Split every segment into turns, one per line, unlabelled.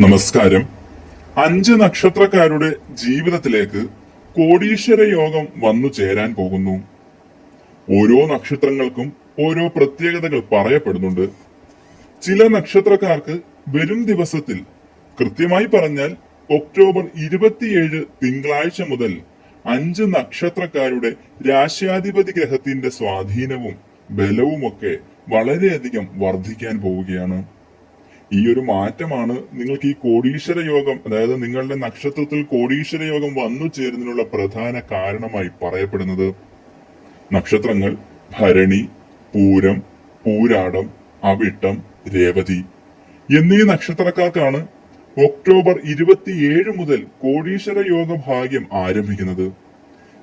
നമസ്കാരം. അഞ്ച് നക്ഷത്രക്കാരുടെ ജീവിതത്തിലേക്ക് കോടീശ്വര യോഗം വന്നു ചേരാൻ പോകുന്നു. ഓരോ നക്ഷത്രങ്ങൾക്കും ഓരോ പ്രത്യേകതകൾ പറയപ്പെടുന്നുണ്ട്. ചില നക്ഷത്രക്കാർക്ക് വരും ദിവസത്തിൽ കൃത്യമായി പറഞ്ഞാൽ ഒക്ടോബർ ഇരുപത്തിയേഴ് തിങ്കളാഴ്ച മുതൽ അഞ്ച് നക്ഷത്രക്കാരുടെ രാശ്യാധിപതി ഗ്രഹത്തിന്റെ സ്വാധീനവും ബലവുമൊക്കെ വളരെയധികം വർദ്ധിക്കാൻ പോവുകയാണ്. ഈ ഒരു മാറ്റമാണ് നിങ്ങൾക്ക് ഈ കോടീശ്വര യോഗം അതായത് നിങ്ങളുടെ നക്ഷത്രത്തിൽ കോടീശ്വര യോഗം വന്നു ചേരുന്നതിനുള്ള പ്രധാന കാരണമായി പറയപ്പെടുന്നത് നക്ഷത്രങ്ങൾ ഭരണി പൂരം പൂരാടം അവിട്ടം രേവതി എന്നീ നക്ഷത്രക്കാർക്കാണ് ഒക്ടോബർ ഇരുപത്തിയേഴ് മുതൽ കോടീശ്വര യോഗ ഭാഗ്യം ആരംഭിക്കുന്നത്.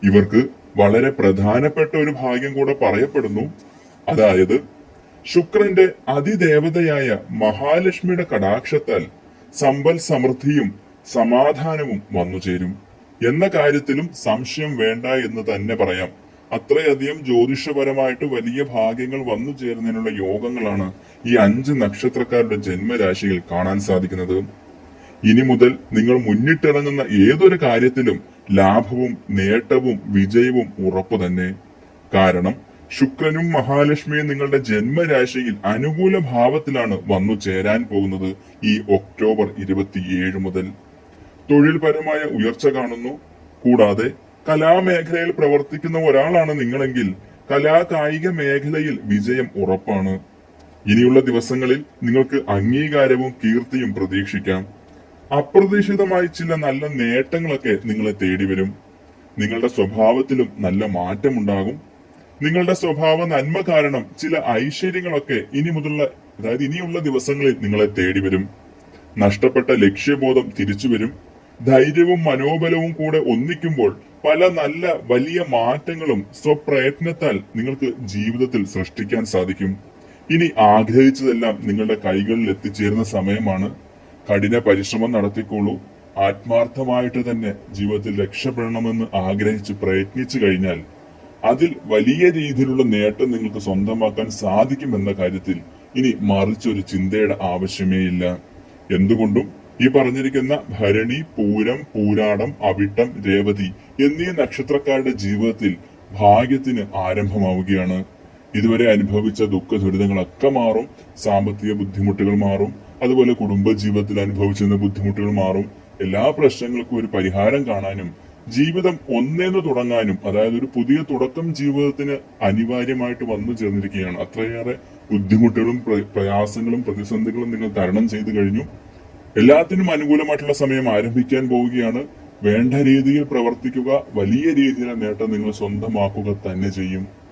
ഇവർക്ക് വളരെ പ്രധാനപ്പെട്ട ഒരു ഭാഗ്യം കൂടെ പറയപ്പെടുന്നു. അതായത് ശുക്രന്റെ അതിദേവതയായ മഹാലക്ഷ്മിയുടെ കടാക്ഷത്താൽ സമ്പൽ സമൃദ്ധിയും സമാധാനവും വന്നുചേരും എന്ന കാര്യത്തിലും സംശയം വേണ്ട എന്ന് തന്നെ പറയാം. അത്രയധികം ജ്യോതിഷപരമായിട്ട് വലിയ ഭാഗ്യങ്ങൾ വന്നു ചേരുന്നതിനുള്ള യോഗങ്ങളാണ് ഈ അഞ്ച് നക്ഷത്രക്കാരുടെ ജന്മരാശിയിൽ കാണാൻ സാധിക്കുന്നത്. ഇനി മുതൽ നിങ്ങൾ മുന്നിട്ടിറങ്ങുന്ന ഏതൊരു കാര്യത്തിലും ലാഭവും നേട്ടവും വിജയവും ഉറപ്പു തന്നെ കാരണം ശുക്രനും മഹാലക്ഷ്മിയും നിങ്ങളുടെ ജന്മരാശിയിൽ അനുകൂല ഭാവത്തിലാണ് വന്നു ചേരാൻ പോകുന്നത് ഈ ഒക്ടോബർ ഇരുപത്തിയേഴ് മുതൽ. തൊഴിൽപരമായ ഉയർച്ച കാണുന്നു. കൂടാതെ കലാമേഖലയിൽ പ്രവർത്തിക്കുന്ന ഒരാളാണ് നിങ്ങളെങ്കിൽ കലാ കായിക മേഖലയിൽ വിജയം ഉറപ്പാണ്. ഇനിയുള്ള ദിവസങ്ങളിൽ നിങ്ങൾക്ക് അംഗീകാരവും കീർത്തിയും പ്രതീക്ഷിക്കാം. അപ്രതീക്ഷിതമായി ചില നല്ല നേട്ടങ്ങളൊക്കെ നിങ്ങളെ തേടി വരും നിങ്ങളുടെ സ്വഭാവത്തിലും നല്ല മാറ്റമുണ്ടാകും. നിങ്ങളുടെ സ്വഭാവ നന്മ കാരണം ചില ഐശ്വര്യങ്ങളൊക്കെ ഇനി മുതലുള്ള അതായത് ഇനിയുള്ള ദിവസങ്ങളിൽ നിങ്ങളെ തേടി വരും. നഷ്ടപ്പെട്ട ലക്ഷ്യബോധം തിരിച്ചു വരും. ധൈര്യവും മനോബലവും കൂടെ ഒന്നിക്കുമ്പോൾ പല നല്ല വലിയ മാറ്റങ്ങളും സ്വപ്രയത്നത്താൽ നിങ്ങൾക്ക് ജീവിതത്തിൽ സൃഷ്ടിക്കാൻ സാധിക്കും. ഇനി ആഗ്രഹിച്ചതെല്ലാം നിങ്ങളുടെ കൈകളിൽ എത്തിച്ചേരുന്ന സമയമാണ്. കഠിന പരിശ്രമം നടത്തിക്കോളൂ. ആത്മാർത്ഥമായിട്ട് തന്നെ ജീവിതത്തിൽ രക്ഷപ്പെടണമെന്ന് ആഗ്രഹിച്ച് പ്രയത്നിച്ചു കഴിഞ്ഞാൽ അതിൽ വലിയ രീതിയിലുള്ള നേട്ടം നിങ്ങൾക്ക് സ്വന്തമാക്കാൻ സാധിക്കുമെന്ന കാര്യത്തിൽ ഇനി മറിച്ചൊരു ചിന്തയുടെ ആവശ്യമേ ഇല്ല. എന്തുകൊണ്ടും ഈ പറഞ്ഞിരിക്കുന്ന ഭരണി പൂരം പൂരാടം അവിട്ടം രേവതി എന്നീ നക്ഷത്രക്കാരുടെ ജീവിതത്തിൽ ഭാഗ്യത്തിന് ആരംഭമാവുകയാണ്. ഇതുവരെ അനുഭവിച്ച ദുഃഖ ദുരിതങ്ങളൊക്കെ മാറും സാമ്പത്തിക ബുദ്ധിമുട്ടുകൾ മാറും അതുപോലെ കുടുംബ ജീവിതത്തിൽ അനുഭവിച്ചിരുന്ന ബുദ്ധിമുട്ടുകൾ മാറും. എല്ലാ പ്രശ്നങ്ങൾക്കും ഒരു പരിഹാരം കാണാനും ജീവിതം ഒന്നേന്ന് തുടങ്ങാനും അതായത് ഒരു പുതിയ തുടക്കം ജീവിതത്തിന് അനിവാര്യമായിട്ട് വന്നു ചേർന്നിരിക്കുകയാണ്. അത്രയേറെ ബുദ്ധിമുട്ടുകളും പ്രയാസങ്ങളും പ്രതിസന്ധികളും നിങ്ങൾ തരണം ചെയ്തു കഴിഞ്ഞു. എല്ലാത്തിനും അനുകൂലമായിട്ടുള്ള സമയം ആരംഭിക്കാൻ പോവുകയാണ്. വേണ്ട രീതിയിൽ പ്രവർത്തിക്കുക വലിയ രീതിയിലെ നേട്ടം നിങ്ങൾ സ്വന്തമാക്കുക തന്നെ ചെയ്യും.